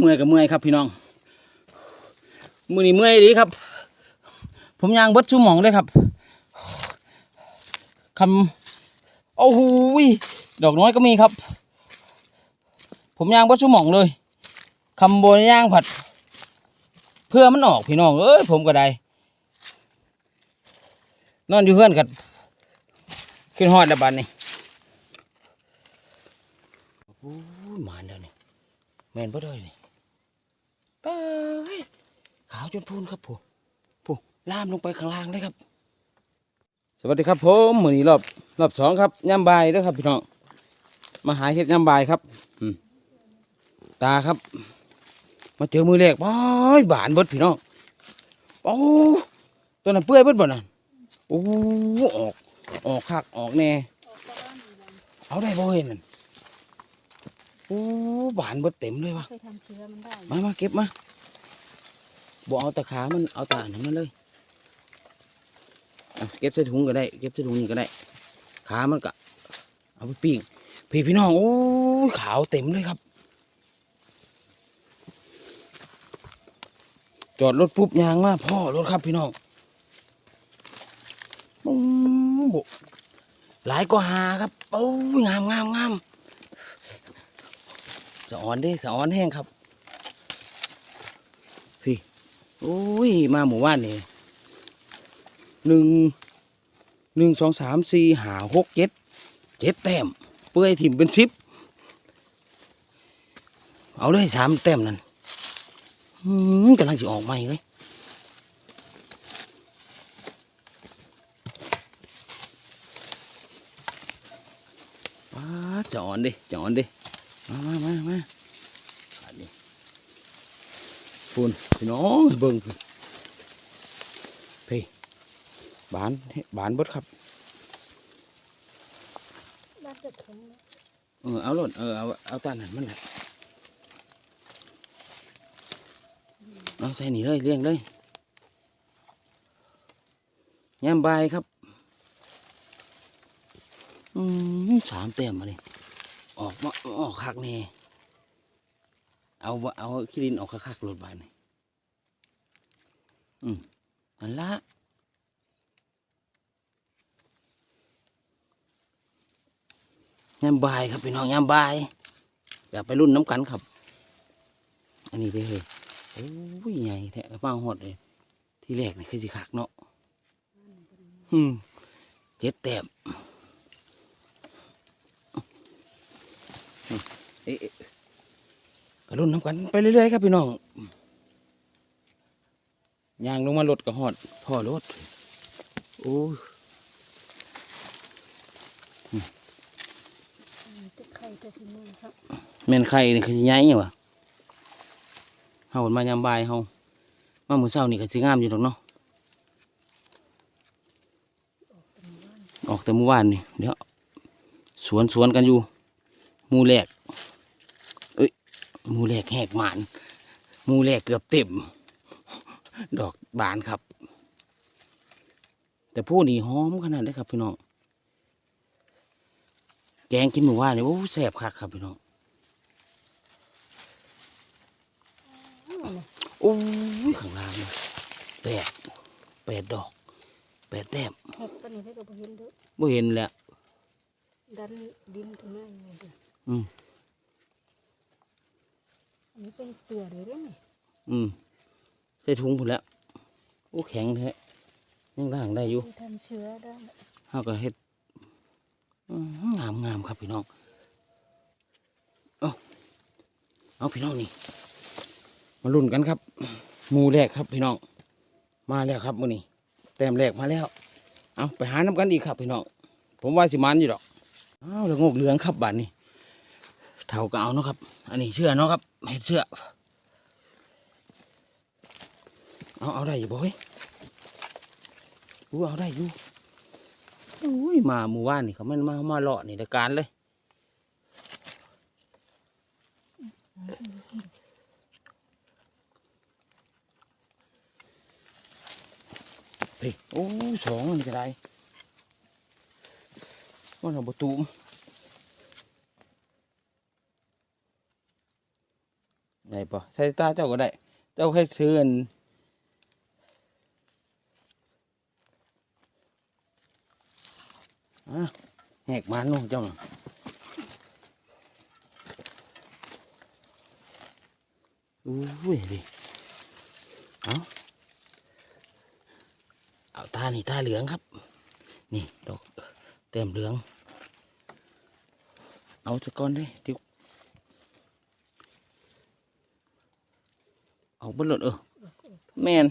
เมื่อยกับเมื่อยครับพี่น้อง มือนี้เมื่อยดีครับ ผมยางเบิดชั่วโมองเลยครับคำโอ้โหดอกน้อยก็มีครับ ผมยางเบิดชั่วโมองเลยคำโบนย่างผัด เพื่อมันออกพี่น้องเอ้ยผมก็ได้ นอนอยู่เพื่อนกันขึ้นฮอดแล้วบัดนี้โอ้ยมาเดี๋ยวนี้แมนบ่ได้นี่ ไปขาวจนพูนครับผู้ผู้ล่ามลงไปข้างล่างเลยครับ สวัสดีครับผมมือนี้รอบรอบสองครับย่ำบายด้วยครับพี่น้องมาหาเห็ดย่ำบายครับตาครับ มาเจอมือแรกบ้ายบานเบิดพี่น้องโอ้ตัวนั้นเปื่อยเบิดบ่นั่นโอ้ออกออกคักออกแน่เอาได้บ่เห็นนั่น โอ้บานเบิดเต็มเลยวะเคยทำเชื้อมันได้มามาเก็บมาบ่เอาแตะขามันเอาแตาอันนั้นมาเลยเอาเก็บใส่ถุงก็ได้ เก็บใส่ถุงนี่ก็ได้ ขามันก็เอาไปปิ้งพี่พี่น้องโอ้ยขาวเต็มเลยครับ จอดรถปุ๊บยางมาพ่อรถครับพี่น้องปุ้งบุหลายก็หาครับโอ้ยงามงามงาม สะออนด้สะออนแห้งครับพี่โอ้ยมาหมู่บ้านนี่หนึ่งหนึ่งสองสามสี่หาหกเจ็ดเจ็ดแต้ม เปื่อยถิ่มเป็นสิบเอาเลยสามแต้มนั่นกำลังจะออกใหม่เลยจะอ่อนดิจะอ่อนดิ มามามามาอันนี้ฝุ่นพี่น้องเบิ่งพี่บานบานบดครับบานจะทนนะเออเอาโลดเออเอาเอาตาหนันมันแหละเอาใส่หนีเลยเลี้ยงเลยยามบายครับ อืมสามเต็มมาเลย ออกมาออกคักแน่เอาเอาขี้ดินออกคักๆรถบานนี่อืมอันละยามบายครับพี่น้องยามบายอยากไปรุ่นน้ำกันครับ อันนี้ไปเฮ้ยโอ้ยใหญ่แท้ฟังหดเลยที่แรกนี่คือสิขากเนาะอืมเจ็ดแต้ม เอ๊ะเอ๊ะก็รุ่นน้ำกันไปเรื่อยๆครับพี่น้องยางลงมารถก็หอดพ่อรถโอ้ยติดไข่ตัวที่นี่ครับแม่นไข่นี่คือสิใหญ่อยู่วะเฮามายามบายเฮามามื้อเช้านี่ก็สิงามอยู่ดอกเนาะออกแต่เมื่อวานนี่เดี๋ยวสวนสวนกันอยู่ห มูแรกเอ้ยหมูแรกแหกหมานหมูแรกเกือบเต็ม ดอกบานครับ แต่ผู้นี้หอมขนาดได้ครับพี่น้อง แกงกินหมูว่านนี่โอ้แซ่บคักครับพี่น้องโอ้ยข้างล่างนี่แปดแปดดอกแปดแต้มเห็ดตัวนี้ได้ก็บ่เห็นเด้อบ่เห็นแหล้วดันดินตรงนั้นนี่เด้อ อืมอันนี้เป็นเปลือกเลยเด้อนี่อืมใส่ถุงพุ่นแล้วโอ้แข็งแท้ยังล่างได้อยู่เคยทำเชื้อได้เฮาก็เฮ็ดอื้อหืองามงามครับพี่น้องเอาเอาพี่น้องนี่มาลุ้นกันครับหมูแรกครับพี่น้อง มาแล้วครับมื้อนี้แต้มแรกมาแล้ว เอาไปหาน้ำกันอีกครับพี่น้อง ผมว่าสิมันอยู่ดอกอ้าวแล้วงกเหลืองครับบาดนี้ เท่าก็เอาเนาะครับ อันนี้เชื่อเนาะครับเห็ดเชื่อเอาเอาได้อยู่บ่เฮ้ยอู้เอาได้อยู่อุ้ยมาหมู่บ้านนี่เขาม่นมามาเลาะนี่เดยวการเลยเฮ้ยโอ้ยสองมันก็ได้มันเอาประตู มได้ปะใส่ตาเจ้าก็ได้ เจ้าแค่ซื้ออันอะแหกมันนู่นเจ้าอุ้ยดิเอาเอาตานี่ตาเหลืองครับ นี่ดอกเต็มเหลือง เอาสะก้อนได้ดี๋ยวเอาบนหลดเออแมน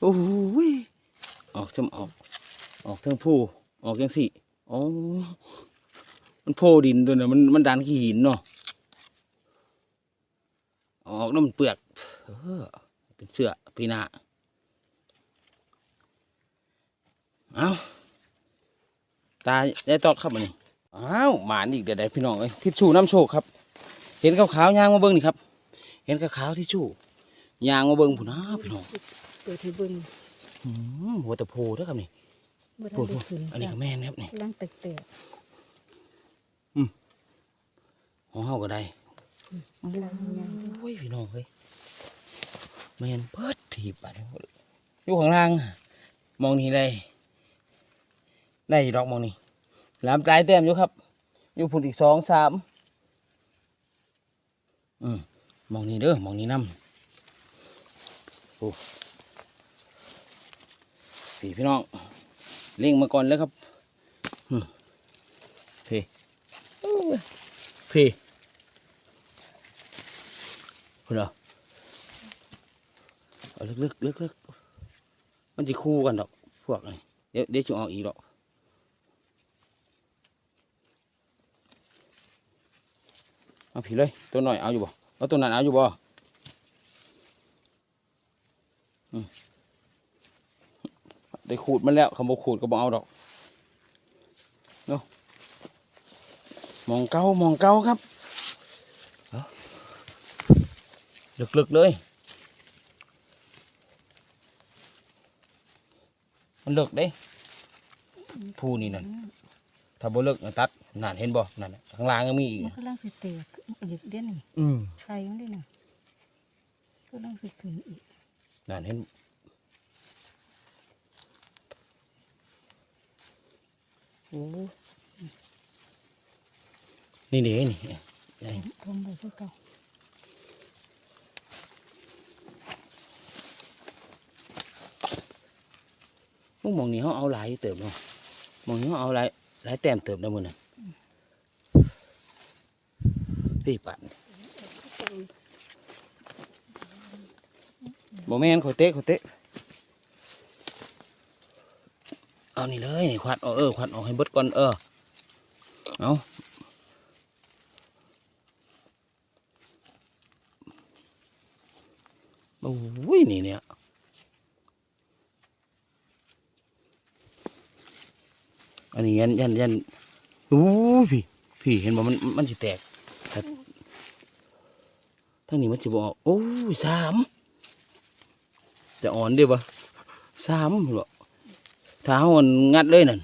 โอ้ยออกจำออก ออกทั้งผู้ออกยังสี่อ๋อมันโพดินตัวน่ะมันมันดันขี้หินเนาะออกแล้วมันเปลือกเป็นเสื้อปีนาเอาตายได้ตอดครับมันนี่อ้าวหมานอีกเดี๋ยวได้พี่น้องเอ้ยทิชชู่น้ำโชคครับ เห็นขาวๆยางมาเบิ้งนี่ครับ เห็นขาวๆทิชชู่ยางมาเบิ้งผุนอ้าพี่น้องเปิดให้เบิ่งอืมหัวตะโพเด้อครับนี่บ่ทัพูนดได้ขึ้นอันนี้ก็แม่นครับนี่กำลังแตกของเฮาก็ได้ๆกำลังใหญ่โอ้ยพี่น้องเฮ้ยแม่นเพิดถีบไปอยู่ข้างล่างอะมองนี่ได้ ได้ดอกมองนี่หลามปลายแต้มอยู่ครับ อยู่พุ่นอีกสองสาม อืมมองนี่เด้อมองนี่น้ำโอ้พี่พี่น้องเล่งมาก่อนเลยครับอืมพี่โอ้ยพี่คุณเหรอเอาลึกๆลึกๆมันจะคู่กันดอก พวกนี้เดี๋ยวเดี๋ยวจะออกอีกดอก เอาผีเลย ตัวหน่อยเอาอยู่บ่เอาตัวนั้นเอาอยู่บ่อืมได้ขูดมันแล้วคำบอกขูดก็บอกเอาดอกเนาะมองเก้ามองเก้าครับลึกๆเลย มันเลิกเด้ผู้นี่นั่น ถ้าบ่เลิกตัดนั่นเห็นบ่นั่นน่ะข้างล่างก็มีอีกมันกำลังสิแตกอีกเดี๋ยวนี้อืมใครยังได้น่ะกำลังสิขึ้นอีกนั่นเห็นโอ้นี่เด้นี่นี่ทมไปคือเก่ามึงมองนี่เขาเอาหลายเติบเนาะมองนี่เขาเอาหลาย หลายแต้มเติบนะมึงน่ะพี่ปันบ่แม่นขอเตะขอเตะเอานี่เลยนี่ควัดเอาเออควัดออกให้เบิดก่อนเออเอาโอ้ยนี่เนี่ย อันนี้ยันยันยันโอ้ยพี่พี่เห็นบ่มันมันสิแตกแต่ทั้งนี้มันสิบอกโอ้ยสามจะอ่อนเดียวปะสามห็นบ่ถ้าเฮามันงัดเลยนั่น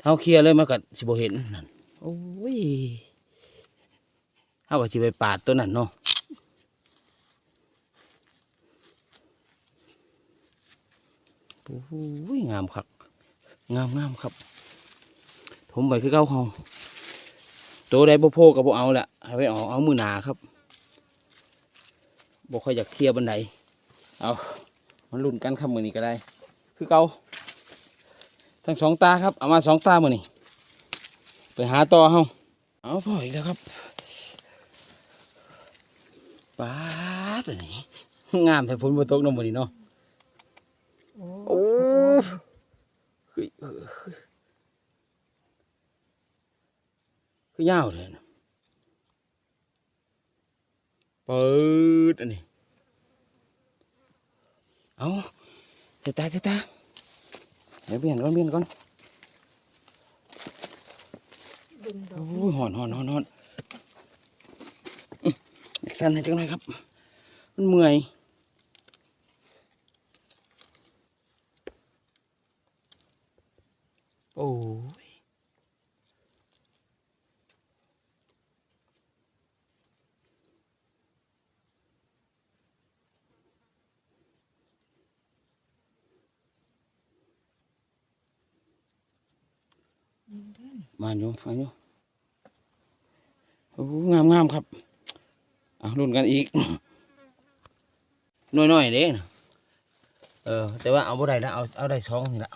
ถ้าเฮาเคลียร์เลยมันก็สิบเห็นนั่นโอ้ยเฮาก็สิไปปาดตัวนั้นเนาะโอ้ยงามครับ งามงามครับ ผมไปคือเก้าเขาตัวใดบ่โพกับบ่เอาแหละให้ไปเออกเอามือหนาครับบ่ค่อยอยากเคลียร์บันไดเอามันลุ่นกันครับมือนี้ก็ได้ คือเก่าทั้งสองตาครับเอามาสองตามือนี้ไปหาต่อเฮาเอาพออีกแล้วครับป้าดอันนี้งามแต่ฝนบ่ตกเน้ำมือนี้เนาะโอ้โอ้เฮ้ยเออ คือยาวเลยนะเปิดอันนี้ เอาเสยตาเสยตาเดี๋ยวเปลี่ยนก่อนเปลี่ยนก่อนดึงดอโอ้กยหอนหอนหอนหอนอื้อสั่นให้จังหน่อยครับ มันเมื่อยโอ้ย มาอยู่มาอยู่โอ้งามงามครับเอารุ่นกันอีกน้อยๆเด้นะเออ แต่ว่าเอาบ่ได้นะเอาเอาได้สองนี่ละ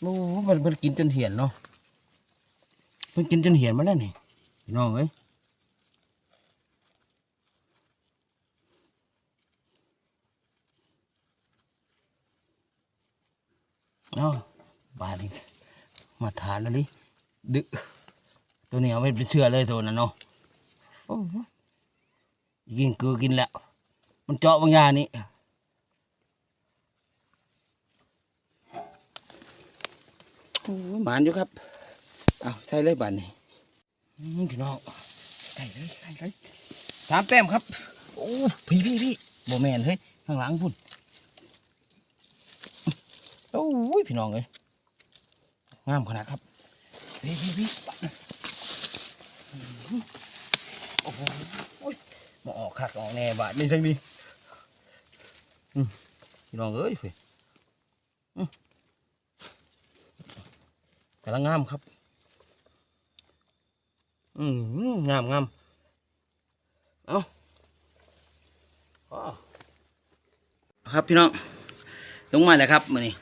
โอ้มันมันกินจนเหี่ยนเนาะมันกินจนเหี่ยนมาแล้วนี่พี่น้องเอ้ยเอาบาดนี้ มาทานแล้วดิดึตัวนี้เอาไปเป็นเชื่อเลยตัวนั้นเนาะโอ้โหกินคือกินแล้ว มันเจาะบางอย่างนี่โอ้หมานอยู่ครับเอาใส่เลยบานนี่พี่น้องใส่เลยใส่เลยสามแต้มครับ โอ้พี่พี่พี่โบแมนเฮ้ยข้างหลังพุ่นโอ้ยพี่น้องเลย งามขนาดครับพี่พี่พี่โอ้โหมาออกคักออกแน่บาดนี่ทั้งนี้อืมพี่น้องเอ้ยเฟยกำลังงามครับ อืมงามงามเอาอ๋อครับพี่น้องลงมาแล้วครับมือนี้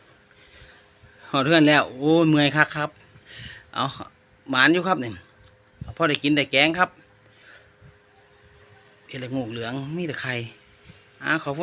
หอดเทือนแล้วโอ้ยเมื่อยคักครับ เอาหมานอยู่ครับเนี่ยพ่อได้กินได้แกงครับเห็ดละงูเหลืองมีแต่ไข่อ่าขอบคุณ